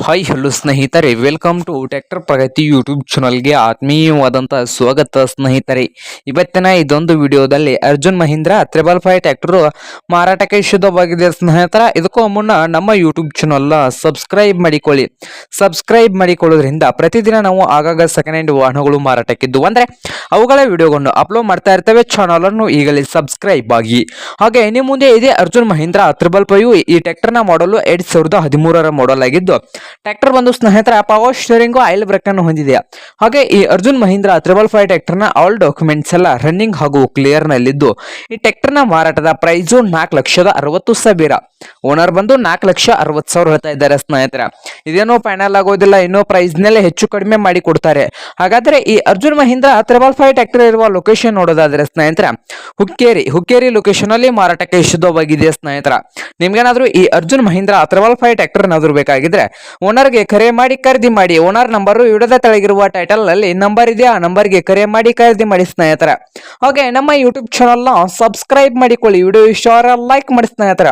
Hi hello ಸ್ನೇಹಿತರೆ. Welcome to tractor Pragati YouTube ಚಾನಲ್ಗೆ ಆತ್ಮೀಯವಾದಂಥ ಸ್ವಾಗತ, ಸ್ನೇಹಿತರೆ. ಇವತ್ತಿನ ಇದೊಂದು ವಿಡಿಯೋದಲ್ಲಿ Arjun Mahindra triple five tractor ಮಾರಾಟಕ್ಕೆ ಶುದ್ಧವಾಗಿದೆ ಸ್ನೇಹಿತರ. ಇದಕ್ಕೂ ಮುನ್ನ ನಮ್ಮ ಯೂಟ್ಯೂಬ್ ಚಾನಲ್ನ ಸಬ್ಸ್ಕ್ರೈಬ್ ಮಾಡಿಕೊಳ್ಳಿ. ಸಬ್ಸ್ಕ್ರೈಬ್ ಮಾಡಿಕೊಳ್ಳೋದ್ರಿಂದ ಪ್ರತಿದಿನ ನಾವು ಆಗಾಗ ಸೆಕೆಂಡ್ ಹ್ಯಾಂಡ್ ವಾಹನಗಳು ಮಾರಾಟಕ್ಕಿದ್ದು ಅಂದರೆ ಅವುಗಳ ವಿಡಿಯೋಗಳನ್ನು ಅಪ್ಲೋಡ್ ಮಾಡ್ತಾ ಇರ್ತೇವೆ. ಚಾನಲನ್ನು ಈಗಲೇ ಸಬ್ಸ್ಕ್ರೈಬ್ ಆಗಿ. ಹಾಗೆ, ಇನ್ನು ಮುಂದೆ ಇದೆ ಅರ್ಜುನ್ ಮಹೀಂದ್ರ ತ್ರಿಬಲ್ ಫೈವ್ ಈ ಟ್ಯಾಕ್ಟರ್ನ ಮಾಡಲು ಎರಡು ಸಾವಿರದ ಹದಿಮೂರರ ಮಾಡಲ್ ಆಗಿದ್ದು ಟ್ರ್ಯಾಕ್ಟರ್ ಬಂದು ಸ್ನೇಹಿತರ ಪವರ್ ಸ್ಟೇರಿಂಗು ಆಯಿಲ್ ಬ್ರೇಕ್ ಅನ್ನು ಹೊಂದಿದೆ ಹಾಗೆ ಈ ಅರ್ಜುನ್ ಮಹೀಂದ್ರ ತ್ರಿಬಲ್ ಫೈವ್ನ ಆಲ್ ಡಾಕ್ಯುಮೆಂಟ್ಸ್ ಎಲ್ಲ ರನ್ನಿಂಗ್ ಹಾಗೂ ಕ್ಲಿಯರ್ ನಲ್ಲಿದ್ದು. ಈ ಟ್ರ್ಯಾಕ್ಟರ್ನ ಮಾರಾಟದ ಪ್ರೈಸು ನಾಲ್ಕು ಲಕ್ಷದ ಅರವತ್ತು ಸಾವಿರ. ಓನರ್ ಬಂದು ನಾಲ್ಕು ಲಕ್ಷ ಅರವತ್ತು ಸಾವಿರ ಹೇಳ್ತಾ ಇದ್ದಾರೆ ಸ್ನೇಹಿತರ. ಇದೇನೋ ಫೈನಲ್ ಆಗೋದಿಲ್ಲ, ಇನ್ನೂ ಪ್ರೈಸ್ನಲ್ಲಿ ಹೆಚ್ಚು ಕಡಿಮೆ ಮಾಡಿ ಕೊಡ್ತಾರೆ. ಹಾಗಾದ್ರೆ ಈ Arjun Mahindra triple five tractor ಇರುವ ಲೊಕೇಶನ್ ನೋಡೋದಾದ್ರೆ ಸ್ನೇಹಿತರ, ಹುಕ್ಕೇರಿ ಹುಕ್ಕೇರಿ ಲೊಕೇಶನ್ ಅಲ್ಲಿ ಮಾರಾಟಕ್ಕೆ ಶುದ್ಧವಾಗಿದೆ ಸ್ನೇಹಿತರ? ನಿಮ್ಗೇನಾದ್ರೂ ಈ Arjun Mahindra triple five tractor ಏನಾದ್ರು ಬೇಕಾಗಿದ್ರೆ ಓನರ್ಗೆ ಕರೆ ಮಾಡಿ ಖರೀದಿ ಮಾಡಿ. ಓನರ್ ನಂಬರು ವಿಡಿಯೋದ ತೆಳಗಿರುವ ಟೈಟಲ್ನಲ್ಲಿ ನಂಬರ್ ಇದೆ ಆ ನಂಬರ್ಗೆ ಕರೆ ಮಾಡಿ ಖರೀದಿ ಮಾಡಿ ಸ್ನೇಹಿತರ. ಹಾಗೆ ನಮ್ಮ ಯೂಟ್ಯೂಬ್ ಚಾನಲ್ನ ಸಬ್ಸ್ಕ್ರೈಬ್ ಮಾಡಿಕೊಳ್ಳಿ. ವಿಡಿಯೋ ಇಷ್ಟ ಲೈಕ್ ಮಾಡಿ ಸ್ನೇಹಿತರ.